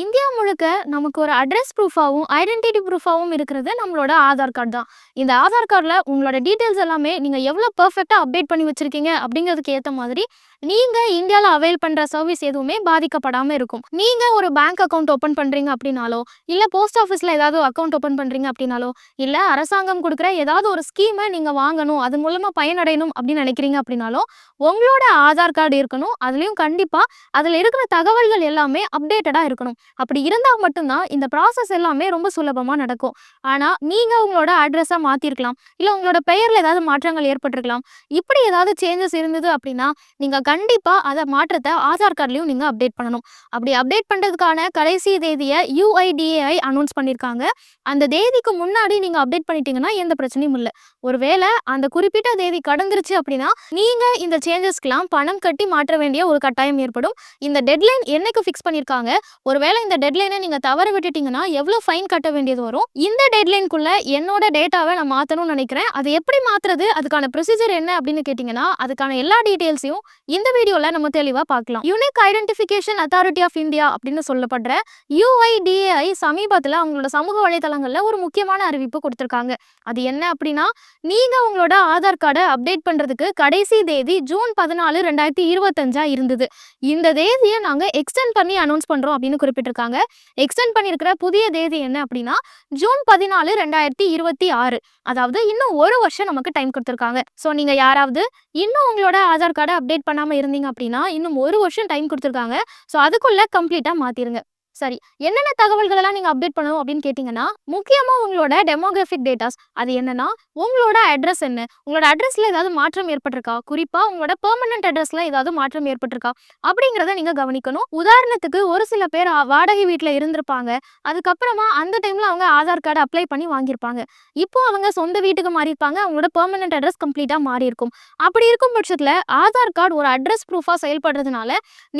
India முழுக்க நமக்கு ஒரு அட்ரஸ் ப்ரூஃபாகவும் ஐடென்டிட்டி ப்ரூஃபாகவும் இருக்கிறது நம்மளோட ஆதார் கார்டு தான். இந்த ஆதார் கார்டில் உங்களோட டீட்டெயில்ஸ் எல்லாமே நீங்கள் எவ்வளோ பர்ஃபெக்டாக அப்டேட் பண்ணி வச்சுருக்கீங்க அப்படிங்கிறதுக்கு ஏற்ற மாதிரி நீங்கள் இந்தியாவில் அவைல் பண்ணுற சர்வீஸ் எதுவுமே பாதிக்கப்படாமல் இருக்கும். நீங்கள் ஒரு பேங்க் அக்கௌண்ட் ஓப்பன் பண்ணுறீங்க அப்படின்னாலோ இல்லை போஸ்ட் ஆஃபீஸில் ஏதாவது அக்கௌண்ட் ஓப்பன் பண்ணுறீங்க அப்படின்னாலோ இல்லை அரசாங்கம் கொடுக்குற ஏதாவது ஒரு ஸ்கீமை நீங்கள் வாங்கணும் அது மூலமாக பயனடையணும் அப்படின்னு நினைக்கிறீங்க அப்படின்னாலோ உங்களோட ஆதார் கார்டு இருக்கணும் அதுலேயும் கண்டிப்பாக அதில் இருக்கிற தகவல்கள் எல்லாமே அப்டேட்டடாக இருக்கணும். அப்படி இருந்தால் மட்டும்தான் இந்த ப்ராசஸ் எல்லாமே ரொம்ப சுலபமாக நடக்கும். ஆனால் நீங்கள் உங்களோட அட்ரஸை மாற்றிருக்கலாம் இல்லை உங்களோட பெயரில் ஏதாவது மாற்றங்கள் ஏற்பட்டிருக்கலாம். இப்படி ஏதாவது சேஞ்சஸ் இருந்தது அப்படின்னா நீங்கள் கண்டிப்பாக அதை மாற்றத்தை ஆதார் கார்டுலையும் நீங்கள் அப்டேட் பண்ணணும். அப்படி அப்டேட் பண்ணுறதுக்கான கடைசி தேதியை யூஐடிஏஐ அனௌன்ஸ் பண்ணியிருக்காங்க அந்த தேதிக்கு முன்னாடி நீங்கள் அப்டேட் பண்ணிட்டீங்கன்னா எந்த பிரச்சனையும் இல்லை. ஒருவேளை அந்த குறிப்பிட்ட தேதி கடந்துருச்சு அப்படின்னா நீங்கள் இந்த சேஞ்சஸ்க்கெல்லாம் பணம் கட்டி மாற்ற வேண்டிய ஒரு கட்டாயம் ஏற்படும். இந்த டெட்லைன் என்னைக்கு ஃபிக்ஸ் பண்ணியிருக்காங்க ஒருவேளை இந்த டெட்லைனை நீங்கள் தவற விட்டுட்டீங்கன்னா எவ்வளோ ஃபைன் கட்ட வேண்டியது வரும்? இந்த டெட்லைனுக்குள்ள என்னோட டேட்டாவை நான் மாற்றணும்னு நினைக்கிறேன். அது எப்படி மாற்றுறது அதுக்கான ப்ரொசீஜர் என்ன அப்படின்னு கேட்டிங்கன்னா அதுக்கான எல்லா டீட்டெயில்ஸையும் இந்த வீடியோவில் நம்ம தெளிவாக பார்க்கலாம். Unique identification authority of India அப்படின்னு சொல்லப்படுற யூஐடிஏஐ சமீபத்தில் அவங்களோட சமூக வலைதளங்களில் ஒரு முக்கியமான அறிவிப்பு கொடுத்துருக்காங்க. அது என்ன அப்படின்னா நீங்கள் உங்களோட ஆதார் கார்டை அப்டேட் பண்ணுறதுக்கு கடைசி தேதி ஜூன் பதினாலு ரெண்டாயிரத்தி இருபத்தஞ்சா இருந்தது. இந்த தேதியை நாங்கள் எக்ஸ்டெண்ட் பண்ணி அனௌன்ஸ் பண்ணுறோம் அப்படின்னு குறிப்பிட்டிருக்காங்க எக்ஸ்டெண்ட் பண்ணியிருக்கிற புதிய தேதி என்ன அப்படின்னா ஜூன் பதினாலு ரெண்டாயிரத்தி இருபத்தி ஆறு. அதாவது இன்னும் ஒரு வருஷம் நமக்கு டைம் கொடுத்துருக்காங்க. ஸோ நீங்கள் யாராவது இன்னும் உங்களோட ஆதார் கார்டை அப்டேட் பண்ணாமல் இருந்தீங்க அப்படின்னா இன்னும் ஒரு வருஷம் டைம் கொடுத்துருக்காங்க. ஸோ அதுக்குள்ளே கம்ப்ளீட்டாக மாற்றிருங்க சரி என்னென்ன தகவல்கள் எல்லாம் நீங்கள் அப்டேட் பண்ணணும் அப்படின்னு கேட்டிங்கன்னா முக்கியமாக உங்களோட டெமோகிராஃபிக் டேட்டாஸ் அது என்னன்னா உங்களோட அட்ரஸ் என்ன? உங்களோட அட்ரஸில் ஏதாவது மாற்றம் ஏற்பட்டிருக்கா? குறிப்பாக உங்களோட பெர்மனன்ட் அட்ரஸில் ஏதாவது மாற்றம் ஏற்பட்டிருக்கா? அப்படிங்கிறத நீங்கள் கவனிக்கணும். உதாரணத்துக்கு ஒரு சில பேர் வாடகை வீட்டில் இருந்திருப்பாங்க. அதுக்கப்புறமா அந்த டைமில் அவங்க ஆதார் கார்டு அப்ளை பண்ணி வாங்கியிருப்பாங்க. இப்போ அவங்க சொந்த வீட்டுக்கு மாறியிருப்பாங்க. அவங்களோட பெர்மனன்ட் அட்ரஸ் கம்ப்ளீட்டாக மாறி இருக்கும் அப்படி இருக்கும் பட்சத்தில் ஆதார் கார்டு ஒரு அட்ரஸ் ப்ரூஃபாக செயல்படுறதுனால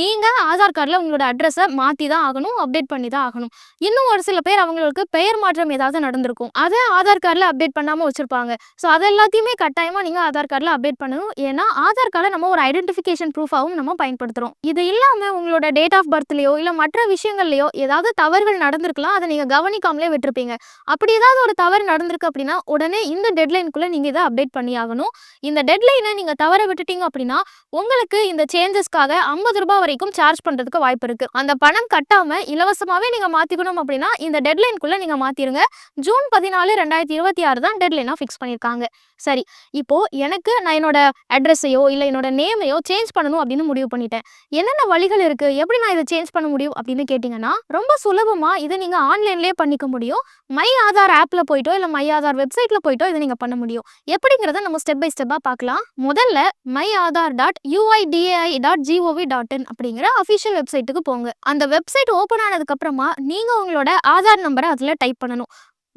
நீங்கள் ஆதார் கார்டில் உங்களோட அட்ரஸை மாற்றி தான் ஆகணும். அப்டேட் பண்ணி தான் ஆகணும். இன்னும் ஒரு சில பேர் அவங்களுக்கு பெயர் மாற்றம் ஏதாவது நடந்திருக்கும். அதை ஆதார் கார்டில் அப்டேட் பண்ணாமல் வச்சுருப்பாங்க. ஸோ அது எல்லாத்தையுமே கட்டாயமாக நீங்கள் ஆதார் கார்டில் அப்டேட் பண்ணணும். ஏன்னா ஆதார் கார்டை நம்ம ஒரு ஐடென்டிஃபிகேஷன் ப்ரூஃபாகவும் நம்ம பயன்படுத்துகிறோம் இது இல்லாமல் உங்களோட டேட் ஆஃப் பர்த்லையோ இல்லை மற்ற விஷயங்கள்லையோ ஏதாவது தவறுகள் நடந்திருக்கலாம். அதை நீங்கள் கவனிக்காமலே விட்டுருப்பீங்க. அப்படி ஏதாவது ஒரு தவறு நடந்திருக்கு அப்படின்னா உடனே இந்த டெட்லைனுக்குள்ளே நீங்கள் இதை அப்டேட் பண்ணி ஆகணும். இந்த டெட்லைனை நீங்கள் தவற விட்டுட்டீங்க அப்படின்னா உங்களுக்கு இந்த சேஞ்சஸ்க்காக ஐம்பது ரூபாய் வரைக்கும் சார்ஜ் பண்ணுறதுக்கு வாய்ப்பு இருக்குது அந்த பணம் கட்டாமல் இலவசமாகவே நீங்கள் மாற்றிக்கணும் அப்படின்னா இந்த டெட்லைனுக்குள்ளே நீங்கள் மாற்றிடுங்க ஜூன் பதினாலு ரெண்டாயிரத்தி இருபத்தி ஆறு தான் டெட்லைனாக ஃபிக்ஸ் பண்ணியிருக்காங்க சரி இப்போது எனக்கு நான் என்னோட அட்ரஸையோ இல்லை என்னோட நேமையோ சேஞ்ச் பண்ணணும் அப்படின்னு முடிவு பண்ணிட்டேன். என்னென்ன வழிகள் இருக்குது எப்படி நான் இதை சேஞ்ச் பண்ண முடியும் அப்படின்னு கேட்டிங்கன்னா ரொம்ப சுலபமாக இதை நீங்கள் ஆன்லைன்லேயே பண்ணிக்க முடியும். மை ஆதார் ஆப்பில் போயிட்டோ இல்லை மை ஆதார் வெப்சைட்டில் போயிட்டோ இதை நீங்கள் பண்ண முடியும். எப்படிங்கிறத நம்ம ஸ்டெப் பை ஸ்டெப்பாக பார்க்கலாம். முதல்ல my Aadhaar dot UIDAI dot G O V dot in அப்படிங்கிற அஃபிஷியல் வெப்சைட்டுக்கு போங்க. அந்த வெப்சைட் ஓப்பன் ஆனதுக்கு அப்புறமா நீங்கள் உங்களோட ஆதார் நம்பரை அதில் டைப் பண்ணணும்.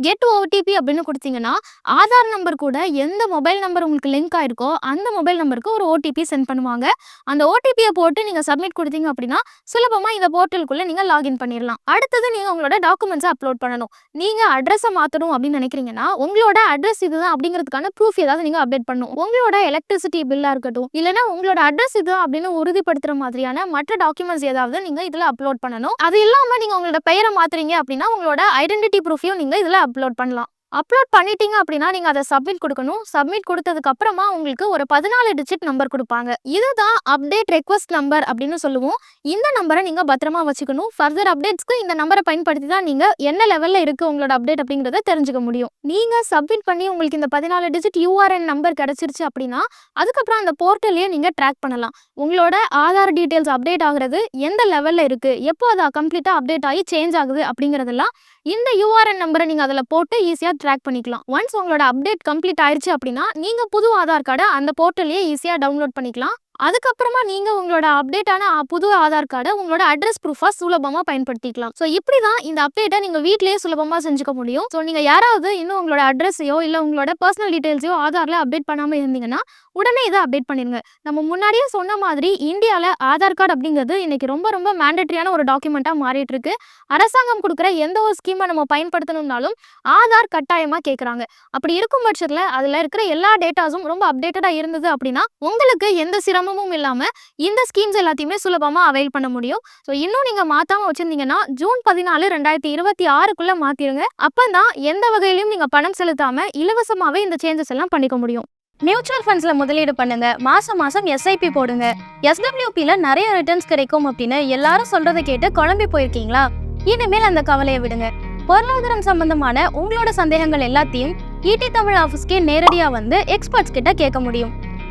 கெட் ஓடிபி அப்படின்னு கொடுத்தீங்கன்னா ஆதார் நம்பர் கூட எந்த மொபைல் நம்பர் உங்களுக்கு லிங்க் ஆயிருக்கோ அந்த மொபைல் நம்பருக்கு ஒரு ஓடிபி சென்ட் பண்ணுவாங்க. அந்த ஓடிபியை போட்டு நீங்கள் சப்மிட் கொடுத்தீங்க அப்படின்னா சுலபமாக இந்த போர்ட்டலுக்குள்ளே நீங்கள் லாகின் பண்ணிடலாம் அடுத்தது நீங்கள் உங்களோட டாக்குமெண்ட்ஸை அப்லோட் பண்ணணும். நீங்கள் அட்ரஸை மாற்றணும் அப்படின்னு நினைக்கிறீங்கன்னா உங்களோட அட்ரஸ் இதுதான் அப்படிங்கிறதுக்கான ப்ரூஃப் ஏதாவது நீங்கள் அப்டேட் பண்ணணும். உங்களோட எலக்ட்ரிசிட்டி பில்லாக இருக்கட்டும் இல்லைனா உங்களோட அட்ரஸ் இதுதான் அப்படின்னு உறுதிப்படுத்துகிற மாதிரியான மற்ற டாக்குமெண்ட்ஸ் ஏதாவது நீங்கள் இதில் அப்லோட் பண்ணணும். அது இல்லாமல் நீங்கள் உங்களோட பெயரை மாற்றுறீங்க அப்படின்னா உங்களோட ஐடென்டிட்டி ப்ரூஃபையும் நீங்கள் இதில் அப்லோட் பண்ணலாம். அப்லோட் பண்ணிட்டீங்க அப்படின்னா நீங்கள் அதை சப்மிட் கொடுக்கணும். சப்மிட் கொடுத்ததுக்கு அப்புறமா உங்களுக்கு ஒரு பதினாலு டிஜிட் நம்பர் கொடுப்பாங்க. இதுதான் அப்டேட் ரெக்வஸ்ட் நம்பர் அப்படின்னு சொல்லுவோம். இந்த நம்பரை நீங்கள் பத்திரமா வச்சுக்கணும். ஃபர்தர் அப்டேட்ஸ்க்கு இந்த நம்பரை பயன்படுத்தி தான் நீங்கள் என்ன லெவலில் இருக்குது உங்களோட அப்டேட் அப்படிங்கிறத தெரிஞ்சுக்க முடியும். நீங்கள் சப்மிட் பண்ணி உங்களுக்கு இந்த பதினாலு டிஜிட் யூஆர்என் நம்பர் கிடச்சிருச்சு அப்படின்னா அதுக்கப்புறம் அந்த போர்ட்டல்லையே நீங்கள் ட்ராக் பண்ணலாம். உங்களோட ஆதார் டீட்டெயில்ஸ் அப்டேட் ஆகுறது எந்த லெவலில் இருக்குது எப்போ அது கம்ப்ளீட்டாக அப்டேட் ஆகி சேஞ்ச் ஆகுது அப்படிங்கிறதெல்லாம் இந்த யூஆர்என் நம்பரை நீங்கள் அதில் போட்டு ஈஸியாக ட்ராக் பண்ணிக்கலாம். ஒன்ஸ் உங்களோட அப்டேட் கம்ப்ளீட் ஆயிடுச்சு அப்படின்னா நீங்கள் புது ஆதார் கார்டை அந்த போர்ட்டல்லையே ஈஸியாக டவுன்லோட் பண்ணிக்கலாம். அதுக்கப்புறமா நீங்கள் உங்களோட அப்டேட்டான புது ஆதார் கார்டை உங்களோட அட்ரஸ் ப்ரூஃபா சுலபமாக பயன்படுத்திக்கலாம். ஸோ இப்படி தான் இந்த அப்டேட்டை நீங்கள் வீட்டிலேயே சுலபமாக செஞ்சுக்க முடியும். ஸோ நீங்கள் யாராவது இன்னும் உங்களோட அட்ரஸையோ இல்லை உங்களோட பர்சனல் டீடைல்ஸையோ ஆதாரில் அப்டேட் பண்ணாமல் இருந்தீங்கன்னா உடனே இதை அப்டேட் பண்ணிடுங்க நம்ம முன்னாடியே சொன்ன மாதிரி இந்தியாவில் ஆதார் கார்டு அப்படிங்கிறது இன்னைக்கு ரொம்ப ரொம்ப மேண்டட்ரியான ஒரு டாக்குமெண்ட்டாக மாறிட்டு இருக்கு அரசாங்கம் கொடுக்குற எந்த ஒரு ஸ்கீமை நம்ம பயன்படுத்தணும்னாலும் ஆதார் கட்டாயமாக கேட்குறாங்க அப்படி இருக்கும் பட்சத்தில் அதில் இருக்கிற எல்லா டேட்டாஸும் ரொம்ப அப்டேட்டடாக இருந்தது அப்படின்னா உங்களுக்கு எந்த சிரமம் சிரமமும் இல்லாமல் இந்த ஸ்கீம்ஸ் எல்லாத்தையுமே சுலபமாக அவைல் பண்ண முடியும். ஸோ இன்னும் நீங்கள் மாற்றாமல் வச்சுருந்தீங்கன்னா ஜூன் பதினாலு ரெண்டாயிரத்தி இருபத்தி ஆறுக்குள்ளே மாற்றிடுங்க அப்போ தான் எந்த வகையிலையும் நீங்கள் பணம் செலுத்தாமல் இலவசமாகவே இந்த சேஞ்சஸ் எல்லாம் பண்ணிக்க முடியும். மியூச்சுவல் ஃபண்ட்ஸ்ல முதலீடு பண்ணுங்க. மாசம் மாசம் எஸ்ஐபி போடுங்க. எஸ்டபிள்யூபில நிறைய ரிட்டர்ன்ஸ் கிடைக்கும் அப்படின்னு எல்லாரும் சொல்றதை கேட்டு குழம்பி போயிருக்கீங்களா? இனிமேல் அந்த கவலையை விடுங்க. பொருளாதாரம் சம்பந்தமான உங்களோட சந்தேகங்கள் எல்லாத்தையும் ஈடி தமிழ் ஆஃபீஸ்க்கே நேரடியா வந்து எக்ஸ்பர்ட்ஸ் கிட்ட கேட்க முடியும்.